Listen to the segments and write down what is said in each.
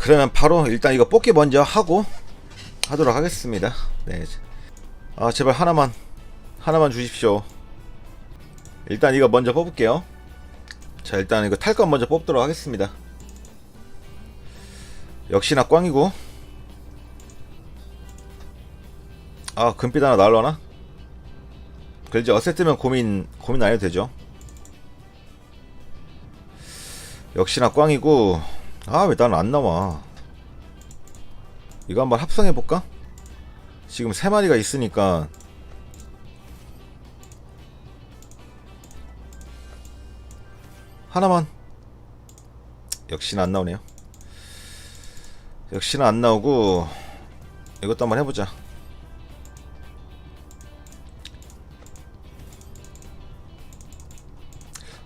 그러면 바로 일단 이거 뽑기 먼저 하고 하도록 하겠습니다. 네. 아, 제발 하나만, 하나만 주십시오. 일단 이거 먼저 뽑을게요. 자, 일단 이거 탈 건 먼저 뽑도록 하겠습니다. 역시나 꽝이고. 아, 금빛 하나 날라나? 그래도 어세트면 고민, 고민 안 해도 되죠. 역시나 꽝이고. 아, 왜 나는 안 나와? 이거 한번 합성해 볼까? 지금 세 마리가 있으니까 하나만 역시나 안 나오네요. 역시나 안 나오고 이것도 한번 해보자.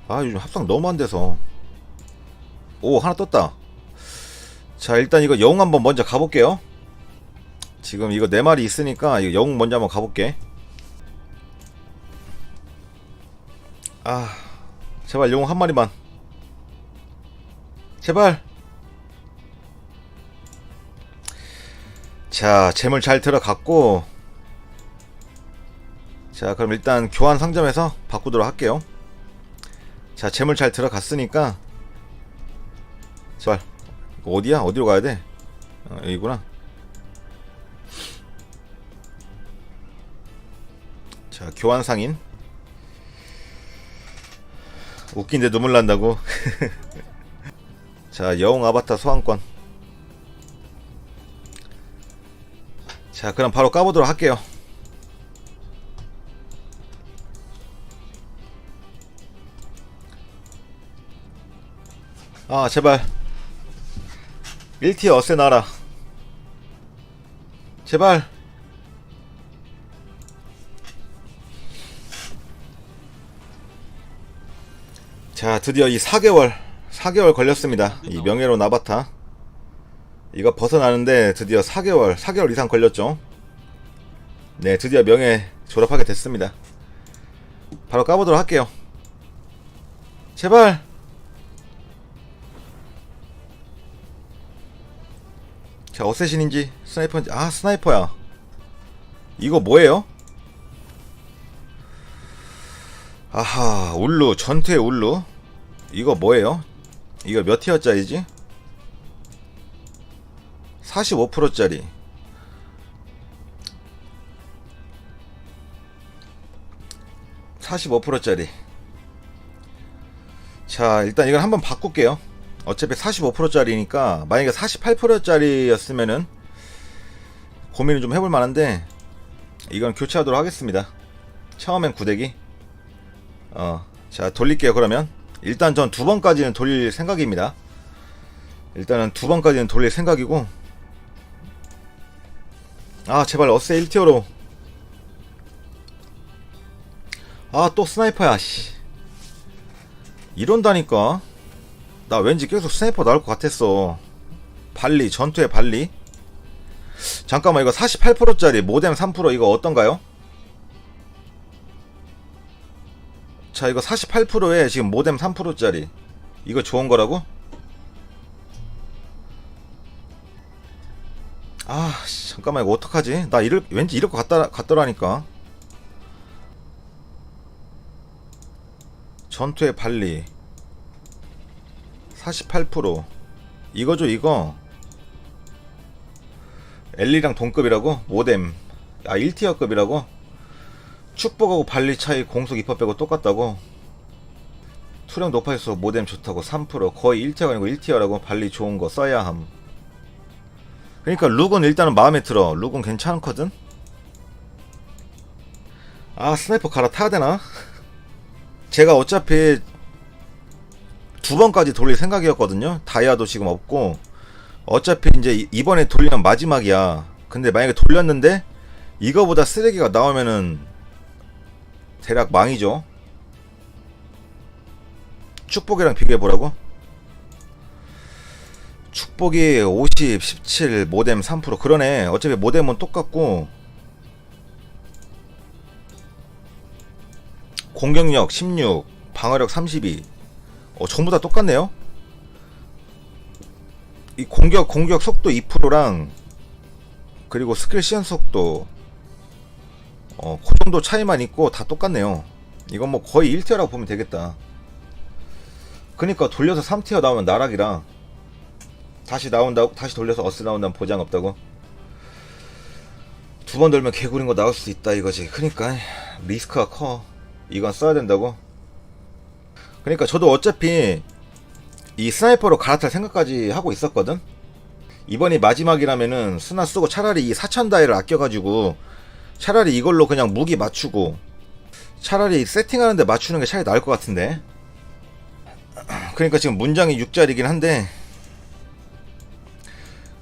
아 요즘 합성 너무 안 돼서 오 하나 떴다. 자 일단 이거 영웅 한번 먼저 가볼게요. 지금 이거 네 마리 있으니까 이거 영웅 먼저 한번 가볼게. 아 제발 영웅 한 마리만. 제발. 자 재물 잘 들어갔고. 자 그럼 일단 교환 상점에서 바꾸도록 할게요. 자 재물 잘 들어갔으니까. 제발. 어디야? 어디로 가야 돼? 어, 여기구나. 자, 교환 상인. 웃긴데 눈물 난다고. 자, 여웅 아바타 소환권. 자, 그럼 바로 까보도록 할게요. 아, 제발. 1티어 어세 나라. 제발. 자, 드디어 이 4개월, 4개월 걸렸습니다. 이 명예로운 아바타. 이거 벗어나는데 드디어 4개월, 4개월 이상 걸렸죠. 네, 드디어 명예 졸업하게 됐습니다. 바로 까보도록 할게요. 제발! 자, 어쌔신인지, 스나이퍼인지, 아, 스나이퍼야. 이거 뭐예요? 아하, 울루, 전투의 울루. 이거 뭐예요? 이거 몇 티어짜리지? 45%짜리. (45%짜리) 자 일단 이걸 한번 바꿀게요 어차피 45%짜리니까 만약에 48%짜리였으면은 고민을 좀 해볼 만한데 이건 교체하도록 하겠습니다. 처음엔 구대기. 어, 자 돌릴게요 그러면. 일단 전 두 번까지는 돌릴 생각입니다. 일단은 두 번까지는 돌릴 생각이고. 아 제발 어세 1티어로. 아 또 스나이퍼야 씨. 이런다니까 나 왠지 계속 스나이퍼 나올 것 같았어 발리 전투의 발리 잠깐만 이거 48%짜리 모뎀 3% 이거 어떤가요? 자 이거 48%에 지금 모뎀 3%짜리 이거 좋은 거라고? 아 씨, 잠깐만 이거 어떡하지? 나 이럴 왠지 이럴 것 같다, 같더라니까 전투의 발리 48% 이거죠 이거 엘리랑 동급이라고? 모뎀 아 1티어급이라고? 축복하고 발리 차이 공속 2% 빼고 똑같다고? 투령 높아져서 모뎀 좋다고 3% 거의 1티어가 아니고 1티어라고 발리 좋은 거 써야 함 그러니까 룩은 일단은 마음에 들어 룩은 괜찮거든? 아 스나이퍼 갈아타야 되나? 제가 어차피 두 번까지 돌릴 생각이었거든요. 다이아도 지금 없고. 어차피 이제 이- 이번에 돌리면 마지막이야. 근데 만약에 돌렸는데 이거보다 쓰레기가 나오면은 대략 망이죠. 축복이랑 비교해 보라고? 축복이 50, 17, 모뎀 3% 그러네. 어차피 모뎀은 똑같고. 공격력 16, 방어력 32 어, 전부 다 똑같네요. 이 공격 공격 속도 2%랑 그리고 스킬 시연 속도 어, 그 정도 차이만 있고 다 똑같네요. 이건 뭐 거의 1티어라고 보면 되겠다. 그니까 돌려서 3티어 나오면 나락이랑 다시 나온다고 다시 돌려서 어스 나온다면 보장 없다고? 두 번 돌면 개구린 거 나올 수 있다 이거지. 그니까 리스크가 커. 이건 써야 된다고 그니까 저도 어차피 이 스나이퍼로 갈아탈 생각까지 하고 있었거든? 이번이 마지막이라면은 스나 쓰고 차라리 이 4000다이를 아껴가지고 차라리 이걸로 그냥 무기 맞추고 차라리 세팅하는데 맞추는 게 차라리 나을 것 같은데? 그러니까 지금 문장이 6짜리긴 한데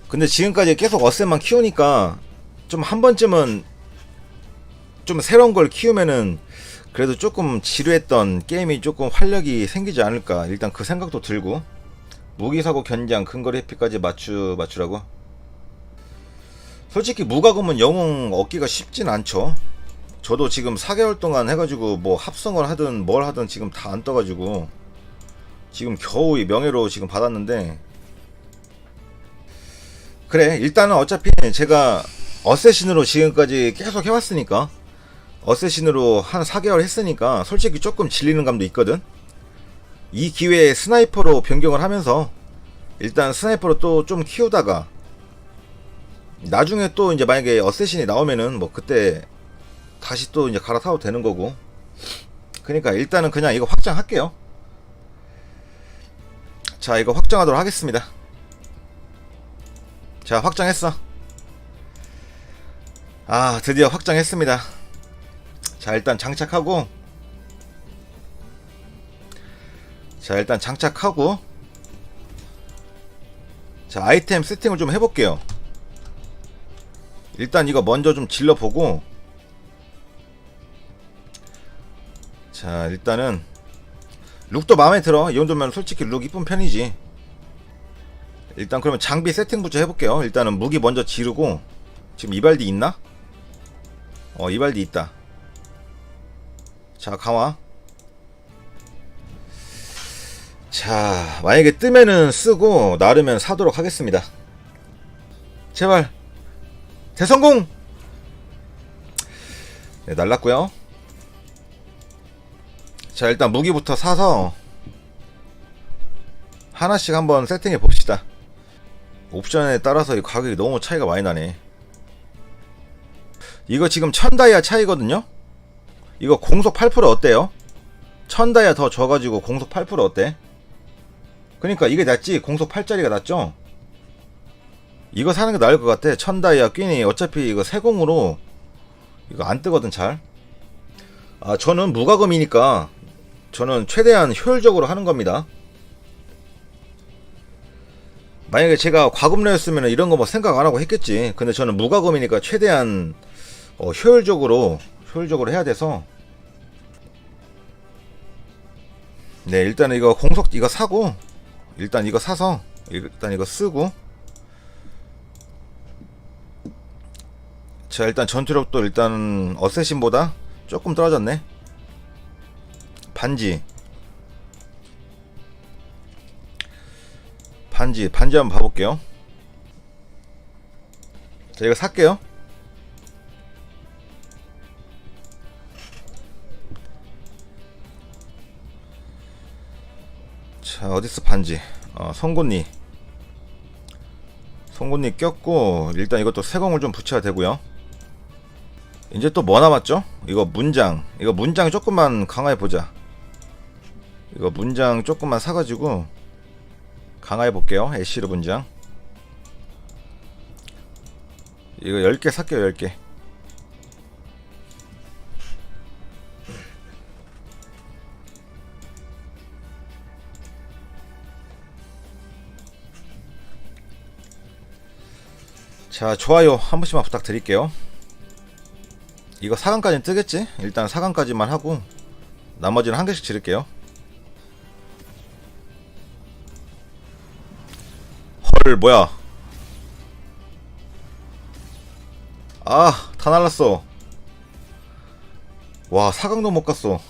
근데 지금까지 계속 어셈만 키우니까 좀 한 번쯤은 좀 새로운 걸 키우면은 그래도 조금 지루했던 게임이 조금 활력이 생기지 않을까. 일단 그 생각도 들고. 무기사고 견장 근거리 해피까지 맞추 맞추라고? 솔직히 무과금은 영웅 얻기가 쉽진 않죠. 저도 지금 4개월 동안 해가지고 뭐 합성을 하든 뭘 하든 지금 다 안 떠가지고 지금 겨우 이 명예로 지금 받았는데. 그래 일단은 어차피 제가 어쌔신으로 지금까지 계속 해왔으니까 어쌔신으로 한 4개월 했으니까 솔직히 조금 질리는 감도 있거든. 이 기회에 스나이퍼로 변경을 하면서 일단 스나이퍼로 또 좀 키우다가 나중에 또 이제 만약에 어쌔신이 나오면은 뭐 그때 다시 또 이제 갈아타도 되는 거고. 그러니까 일단은 그냥 이거 확장할게요. 자 이거 확정하도록 하겠습니다. 자 확정했어. 아 드디어 확정했습니다 자 일단 장착하고. 자 일단 장착하고. 자 아이템 세팅을 좀 해볼게요. 일단 이거 먼저 좀 질러보고. 자 일단은 룩도 마음에 들어. 이 정도면 솔직히 룩 이쁜 편이지. 일단 그러면 장비 세팅부터 해볼게요. 일단은 무기 먼저 지르고. 지금 이발디 있나? 어 이발디 있다 자 강화. 자 만약에 뜨면은 쓰고 나르면 사도록 하겠습니다. 제발. 대성공! 네, 날랐고요. 자 일단 무기부터 사서 하나씩 한번 세팅해 봅시다. 옵션에 따라서 이 가격이 너무 차이가 많이 나네. 이거 지금 1000다이아 차이거든요 이거 공속 8% 어때요? 1000다이아 더 줘가지고 공속 8% 어때? 그러니까 이게 낫지 공속 8짜리가 낫죠? 이거 사는 게 나을 것 같아 1000다이아 끼니 어차피 이거 세공으로 이거 안 뜨거든 잘 아, 저는 무과금이니까 저는 최대한 효율적으로 하는 겁니다. 만약에 제가 과금러였으면 이런 거 뭐 생각 안 하고 했겠지. 근데 저는 무과금이니까 최대한 어, 효율적으로 효율적으로 해야 돼서 네 일단 이거 공속 이거 사고 일단 이거 사서 일단 이거 쓰고. 자 일단 전투력도 일단 어쌔신보다 조금 떨어졌네. 반지. 반지 반지 한번 봐볼게요. 자 이거 살게요 어딨어 반지? 어 송곳니. 송곳니 꼈고 일단 이것도 세공을 좀 붙여야 되고요. 이제 또 뭐 남았죠? 이거 문장. 이거 문장 조금만 강화해 보자. 이거 문장 조금만 사가지고 강화해 볼게요. 애쉬르 문장. 이거 10개 살게요 10개 자 좋아요 한 번씩만 부탁드릴게요. 이거 4강까지는 뜨겠지? 일단 4강까지만 하고 나머지는 한 개씩 지를게요. 헐 뭐야? 아 다 날랐어. 와 4강도 못 갔어